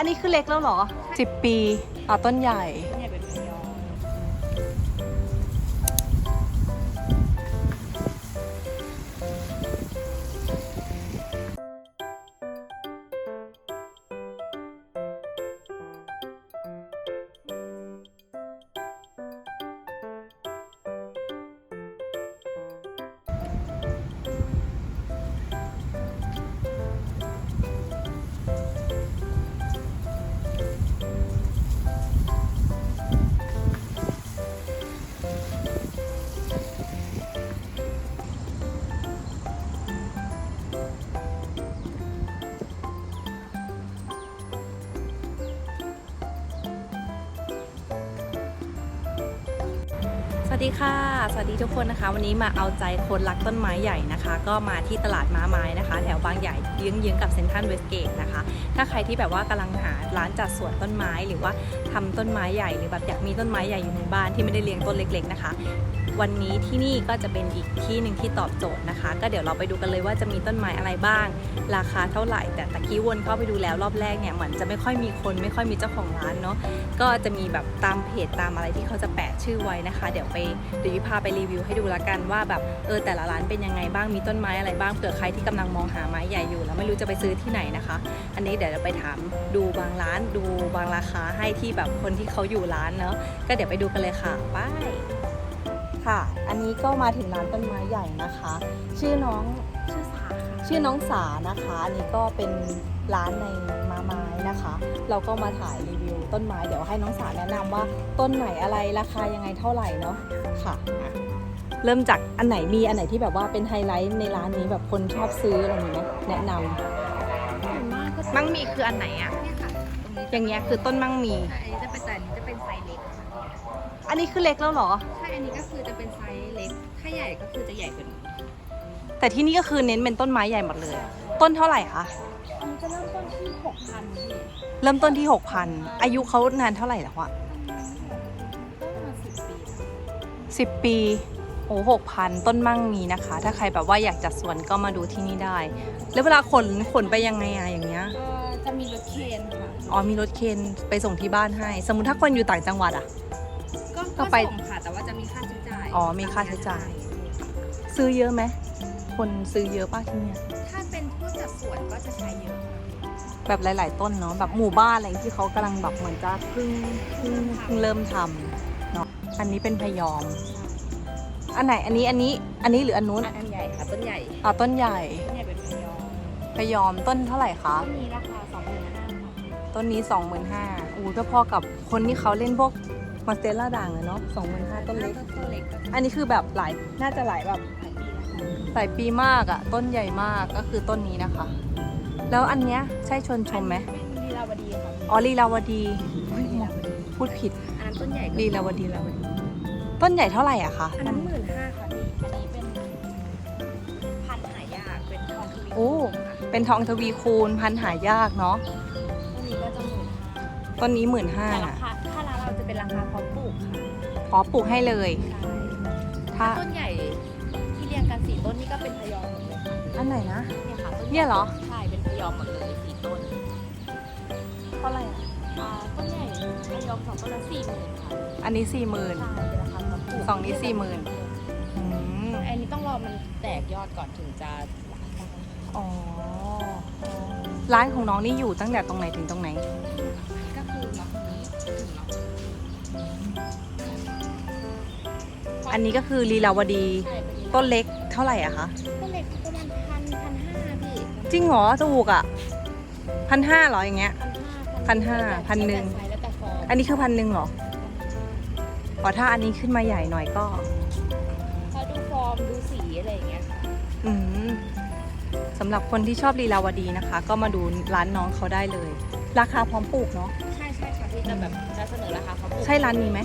อันนี้คือเล็กแล้วเหรอ 10 ปีอ๋อต้นใหญ่ สวัสดีค่ะ สวัสดีทุกคนนะคะ วันนี้มาเอาใจคนรักต้นไม้ใหญ่นะคะ ก็มาที่ตลาดม้าไม้นะคะ แถวบางใหญ่เยื้องๆกับเซ็นทรัลเวสเกตนะคะ ถ้าใครที่แบบว่ากำลังหาร้านจัดสวนต้นไม้หรือว่าทำต้นไม้ใหญ่หรือแบบอยากมีต้นไม้ใหญ่อยู่ในบ้านที่ไม่ได้เลี้ยงต้นเล็ก ๆ นะคะ วันนี้ที่นี่ก็จะเป็นอีกที่หนึ่งที่ตอบโจทย์นะคะ ก็เดี๋ยวเราไปดูกันเลยว่าจะมีต้นไม้อะไรบ้าง ราคาเท่าไหร่ แต่ตะกี้วนเข้าไปดูแล้วรอบแรกเนี่ยเหมือนจะไม่ค่อยมีคนไม่ค่อยมีเจ้าของร้านเนาะก็จะมีแบบตามเพจตามอะไรที่เขาจะแปะชื่อไว้นะคะ เดี๋ยวไปเดี๋ยววิพาไปรีวิวให้ดูละกันว่าแบบเออแต่ละร้านเป็นยังไงบ้างมีต้นไม้อะไรบ้างเผื่อใครที่กำลังมองหาไม้ใหญ่อยู่แล้วไม่รู้จะไปซื้อที่ไหนนะคะ อันนี้เดี๋ยวเราไปถามดูบางร้านดูบางราคาให้ที่แบบคนที่เขาอยู่ร้านเนาะก็เดี๋ยวไปดูกันเลยค่ะไป ค่ะ อันนี้ก็มาถึงร้านต้นไม้ใหญ่นะคะ ชื่อน้องชื่อสาชื่อน้องสานะคะ อันนี้ก็เป็นร้านในมาไม้นะคะ เราก็มาถ่ายรีวิวต้นไม้เดี๋ยวให้น้องสาแนะนำว่าต้นไหนอะไรราคายังไงเท่าไหร่เนาะค่ะอะ เริ่มจากอันไหนมีอันไหนที่แบบว่าเป็นไฮไลท์ในร้านนี้แบบคนชอบซื้ออะไรอย่างเงี้ยแนะนำส่วนมากก็จะมั่งมีคืออันไหนอะเนี่ยค่ะตรงนี้อย่างเงี้ยคือต้นมั่งมีใช่อันนี้จะเป็นแต่อันนี้จะ อันนี้คือเล็กแล้วเหรอ ใช่ อันนี้ก็คือจะเป็นไซส์เล็ก ถ้าใหญ่ก็คือจะใหญ่กว่านี้แต่ที่นี่ก็คือเน้นเป็นต้นไม้ใหญ่หมดเลย ต้นเท่าไหร่คะ อันนี้จะเริ่มต้นที่หกพันพี่ เริ่มต้นที่ 6,000 อายุเขานานเท่าไหร่แล้วอะก็ประมาณสิบปีสิบปี โอ้หกพันต้นมั่งมีนะคะ ถ้าใครแบบว่าอยากจัดสวนก็มาดูที่นี่ได้ แล้วเวลาขนขนไปยังไงอะอย่างเงี้ย ก็จะมีรถเคนค่ะ อ๋อมีรถเคนไปส่งที่บ้านให้ สมมติถ้าคนอยู่ต่างจังหวัดอะ ก็ก็ก็ไปส่งค่ะ แต่ว่าจะมีค่าใช้จ่ายอ๋อมีค่าใช้จ่าย ซื้อเยอะไหมคนซื้อเยอะป่ะที่เนี่ย ถ้าเป็นผู้จัดสวนก็จะใช้เยอะแบบหลาย ๆ ต้นเนาะแบบหมู่บ้านอะไรที่เขากำลังแบบเหมือนจะเพิ่งเพิ่งเพิ่งเริ่มทำเนาะอันนี้เป็นพยอม อันไหนอันนี้อันนี้อันนี้หรืออันนู้นอันใหญ่ค่ะต้นใหญ่อ๋อต้นใหญ่ต้นใหญ่เป็นพยอมพยอมต้นเท่าไหร่คะ ต้นนี้ราคาสองหมื่นห้าค่ะต้นนี้สองหมื่นห้าอู้ก็พอกับคนที่เขาเล่นพวก มาสเตลล่าด่างเลยเนาะสองหมื่นห้าต้นเล็กต้นเล็กก็อันนี้คือแบบหลายน่าจะหลายแบบหลายปีแล้วค่ะหลายปีมากอะต้นใหญ่มากก็คือต้นนี้นะคะ แล้วอันเนี้ยใช่ชวนชมไหมเป็นลีลาวดีค่ะอ๋อลีลาวดีอุ๊ยลีลาวดีพูดผิดอันนั้นต้นใหญ่ก็ลีลาวดีลีลาวดี ต้นใหญ่เท่าไหร่อะคะอันนั้นหมื่นห้าค่ะพี่อันนี้เป็นพันธุ์หายากเป็นทองทวีโอ้ ค่ะเป็นทองทวีคูณพันธุ์หายากเนาะ ต้นนี้ก็จะหมื่นห้าต้นนี้หมื่นห้าแต่ราคาถ้าร้าน เราจะเป็นราคาพร้อมปลูกค่ะขอปลูกให้เลย ใช่ถ้าต้นใหญ่ที่เรียงกันสี่ต้นนี่ก็เป็นพยอมหมดเลยค่ะอันไหนนะ เนี่ยค่ะต้นเนี่ยเหรอ ใช่เป็นพยอมหมดเลยสี่ต้นเท่าไหร่อ่าต้นใหญ่พยอมสองต้นละสี่หมื่นค่ะอันนี้สี่หมื่น ใช่เป็นราคาพร้อมปลูกสองนี้40,000อืมอันนี้ต้องรอมันแตกยอดก่อนถึงจะหลายได้อ๋อร้านของน้องนี่อยู่ตั้งแต่ตรงไหนถึงตรงไหน อันนี้ก็คือลีลาวดีใช่เป็นต้นเล็กเท่าไหร่อะคะต้นเล็กประมาณพันพันห้าพี่จริงเหรอถูกอะพันห้าเหรออย่างเงี้ย พันห้า1,500พันหนึ่ง แล้วแต่ฟอร์มอันนี้คือพันหนึ่งเหรออ๋อถ้าอันนี้ขึ้นมาใหญ่หน่อยก็ พอดูฟอร์มดูสีอะไรอย่างเงี้ยค่ะอืมสำหรับคนที่ชอบลีลาวดีนะคะ ก็มาดูร้านน้องเขาได้เลย ราคาพร้อมปลูกเนาะใช่ใช่ค่ะที่จะแบบจะเสนอราคาเขาปลูกใช่ร้านนี้ไหม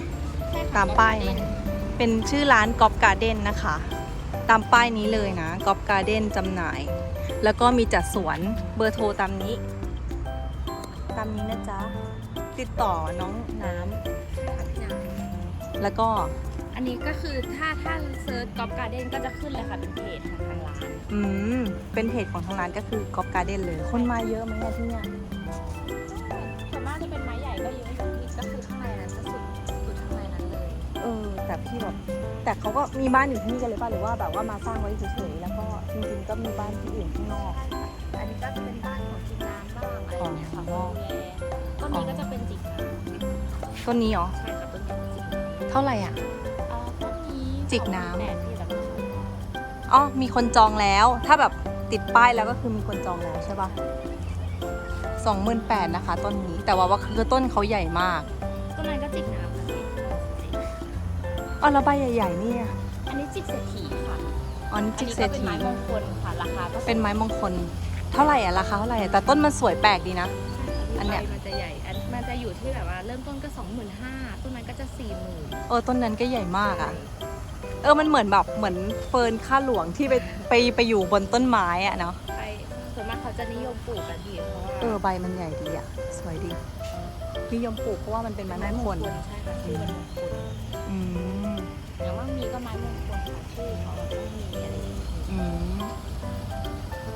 ใช่ค่ะตามป้ายไหม เป็นชื่อร้านกอ f การ์เด้นนะคะ ตามป้ายนี้เลยนะกอ f การ์เด้นจำหน่าย แล้วก็มีจัดสวนเบอร์โทรตามนี้ ตามนี้นะจ๊ะ ติดต่อน้องน้ค่ะพี่นางำแล้วก็อันนี้ก็คือถ้าถ้าเซิร์ชกอล์ฟการ์เด้นก็จะขึ้นเลยค่ะเป็นเพจของทางร้าน อืม เป็นเพจของทางร้านก็คือกอ f การ์เด้นเลย คนมาเยอะไหมอะที่เนี่ย แต่เขาก็มีบ้านอยู่ที่นี่กันเลยป่ะหรือว่าแบบว่ามาสร้างไว้เฉยๆแล้วก็จริงๆก็มีบ้านที่อื่นข้างนอกอันนี้ก็จะเป็นบ้านของจิกน้ำบ้างอะไรอย่างเงี้ยค่ะอ๋อต้นนี้ก็จะเป็นจิกน้ต้นนี้เหรอำใช่ค่ะต้นนี้จิกน้ำเท่าไหร่อะเอ่อต้นนี้จิกน้ำแปดที่แต่ไม่ใช่อ๋อมีคนจองแล้ว ถ้าแบบติดป้ายแล้วก็คือมีคนจองแล้วใช่ปะสองหมื่นแปดนะคะต้นนี้แต่ว่าว่าคือต้นเขาใหญ่มากต้นนั้นก็จิกน้ำค่ะพี่ อ๋อแล้วใบใหญ่ๆนี่อะอันนี้จิกเศรษฐีค่ะอ๋อนี่อัจิกนี้เศรก็ษเป็นฐีไม้มงคลค่ะราคาก็เป็นไม้มงคล เท่าไหร่อะราคาเท่าไหร่อะแต่ต้นมันสวยแปลกดีนะ อัอันนเนี้เนี้ยมันจะใหญ่อันมันจะอยู่ที่แบบว่าเริ่มต้นก็สองหมื่นห้าต้นนั้นก็จะสี่หมื่นเออต้นนั้นก็ใหญ่มากอะเออมันเหมือนแบบเหมือนเฟิร์นข้าหลวงที่ไปไปไปอยู่บนต้นไม้อะเนาะไปส่วนมากเขาจะนิยมปลูกกันดีเพราะว่าเออใบมันใหญ่ดีอะสวยดีนิยมปลูกเพราะว่ามันเป็นไม้มงคล ใช่ค่ะชื่อมันมงคลอืม อย่างว่ามีก็ไม้มงคลค่ะชื่อเขาต้องมีอะไรอย่างเงี้ยอืม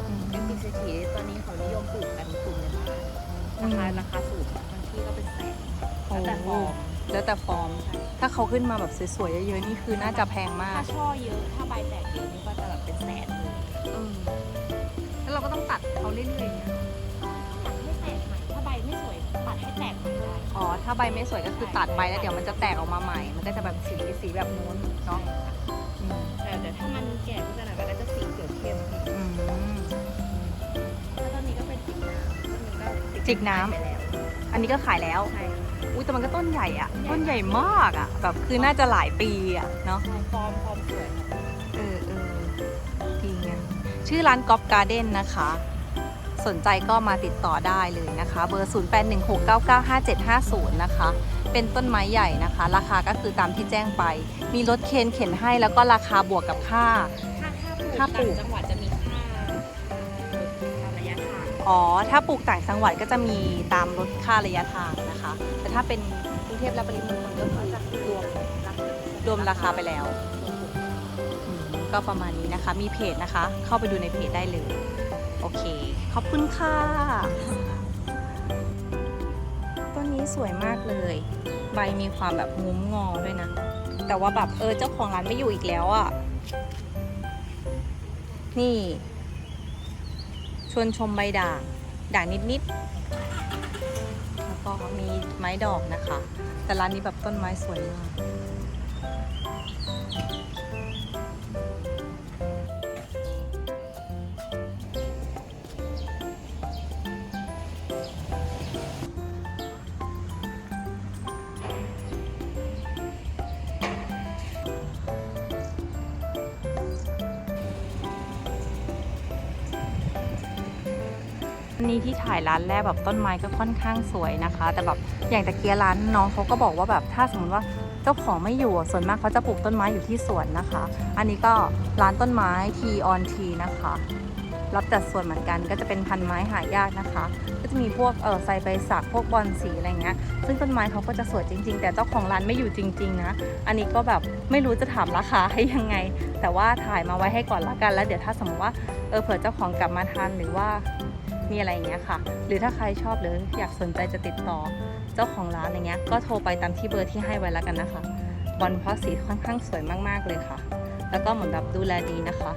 อืม เป็นจิกเศรษฐีตอนนี้เขานิยมปลูกกันกลุ่มในบ้านอืราคาราคาสูงบางที่ก็เป็นแสนโอ้แล้วแต่ฟอร์มแล้วแต่ฟอร์ม ถ้าเขาขึ้นมาแบบสวยๆเยอะๆนี่คือน่าจะแพงมาถ้ากช่อเยอะถ้าใบแตกเยอะนี่ก็จะแบบเป็นแสนเลย เออแล้วเราก็ต้องตัดเขาเรื่อยๆอย่างเงี้ย อ๋อ ถ้าใบไม่สวยก็คือตัดไปแล้วเดี๋ยวมันจะแตกออกมาใหม่ มันก็จะแบบสีสีแบบนู้นเนาะอืมแต่เดี๋ยวถ้ามันแก่ขึ้นจะหน่อยมันก็จะสีเขียวเข้มอืมแล้วต้นนี้ก็เป็นจิกน้ำต้นนี้ก็จิกน้ำไปแล้วอันนี้ก็ขายแล้วใช่ค่ะอุ้ยแต่มันก็ต้นใหญ่อะต้นใหญ่มากอะแบบคือน่าจะหลายปีอะเนาะใช่ฟอร์มฟอร์มสวยค่ะเออเออดีงามชื่อร้านก๊อฟการ์เด้นนะคะ สนใจก็มาติดต่อได้เลยนะคะ เบอร์ 0816995750 นะคะ เป็นต้นไม้ใหญ่นะคะ ราคาก็คือตามที่แจ้งไป มีรถเคนเข็นให้แล้วก็ราคาบวกกับค่าถ้าปลูกต่างจังหวัดจะมีค่าค่าระยะทางอ๋อ ถ้าปลูกต่างจังหวัดก็จะมีตามลดค่าระยะทางนะคะ แต่ถ้าเป็นกรุงเทพและปริมณฑลก็คือจะรวมรวมราคาไปแล้ว ก็ประมาณนี้นะคะ มีเพจนะคะ เข้าไปดูในเพจได้เลย โอเค ขอบคุณค่ะ ต้นนี้สวยมากเลย ใบมีความแบบงุ้มงอด้วยนะ แต่ว่าแบบเออเจ้าของร้านไม่อยู่อีกแล้วอะ่ะ นี่ ชวนชมใบด่าง ด่างนิดๆ แล้วก็มีไม้ดอกนะคะ แต่ร้านนี้แบบต้นไม้สวยมาก นนี้ที่ถ่ายร้านแรกแบบต้นไม้ก็ค่อนข้างสวยนะคะ แต่แบบอย่างตะเกียร้านน้องเขาก็บอกว่าแบบถ้าสมมติว่าเจ้าของไม่อยู่ส่วนมากเขาจะปลูกต้นไม้อยู่ที่สวนนะคะ อันนี้ก็ร้านต้นไม้ T on T นะคะ รับจัดส่วนเหมือนกันก็จะเป็นพันไม้หายากนะคะ ก็จะมีพวกเออไซใบสักพวกบอลสีอะไรเงี้ยซึ่งต้นไม้เขาก็จะสวยจริง ๆ แต่เจ้าของร้านไม่อยู่จริง ๆ นะ อันนี้ก็แบบไม่รู้จะถามราคาให้ยังไง แต่ว่าถ่ายมาไว้ให้ก่อนละกัน แล้วเดี๋ยวถ้าสมมติว่าเออเผื่อเจ้าของกลับมาทันหรือว่า มีอะไรอย่างเงี้ยค่ะ หรือถ้าใครชอบหรืออยากสนใจจะติดต่อเจ้าของร้านอะไรเงี้ย ก็โทรไปตามที่เบอร์ที่ให้ไว้แล้วกันนะคะบอลเพราะสีค่อนข้างสวยมากๆเลยค่ะ แล้วก็เหมือนแบบดูแลดีนะคะ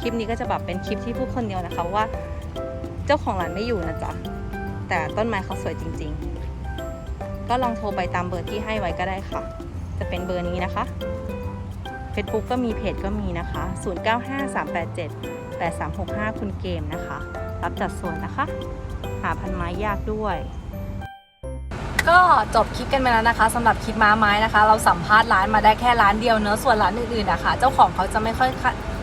คลิปนี้ก็จะแบบเป็นคลิปที่พูดคนเดียวนะคะว่า เจ้าของร้านไม่อยู่นะจ๊ะ แต่ต้นไม้เขาสวยจริง ๆ ก็ลองโทรไปตามเบอร์ที่ให้ไว้ก็ได้ค่ะ จะเป็นเบอร์นี้นะคะ Facebook ก็มีเพจก็มีนะคะ 0953878365 คุณเกมนะคะ รับจัดส่วนนะคะ หาพันไม้ยากด้วย ก็จบคลิปกันไปแล้วนะคะสำหรับคลิปม้าไม้นะคะ เราสัมภาษณ์ร้านมาได้แค่ร้านเดียวเนอะส่วนร้านอื่นๆนะคะเจ้าของเขาจะไม่ค่อย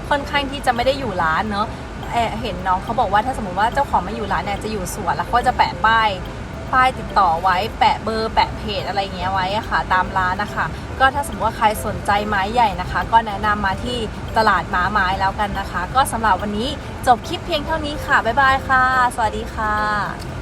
ค่อนข้างที่จะไม่ได้อยู่ร้านเนอะเอเห็นน้องเขาบอกว่าถ้าสมมติว่าเจ้าของไม่อยู่ร้านเนี่ยจะอยู่สวนแล้วเขาก็จะแปะป้าย ป้ายติดต่อไว้ แปะเบอร์แปะเพจอะไรเงี้ยไว้อะค่ะ ตามร้านนะคะ ก็ถ้าสมมติว่าใครสนใจไม้ใหญ่นะคะ ก็แนะนำมาที่ตลาดม้าไม้แล้วกันนะคะ ก็สำหรับวันนี้จบคลิปเพียงเท่านี้ค่ะ บ๊ายบายค่ะ สวัสดีค่ะ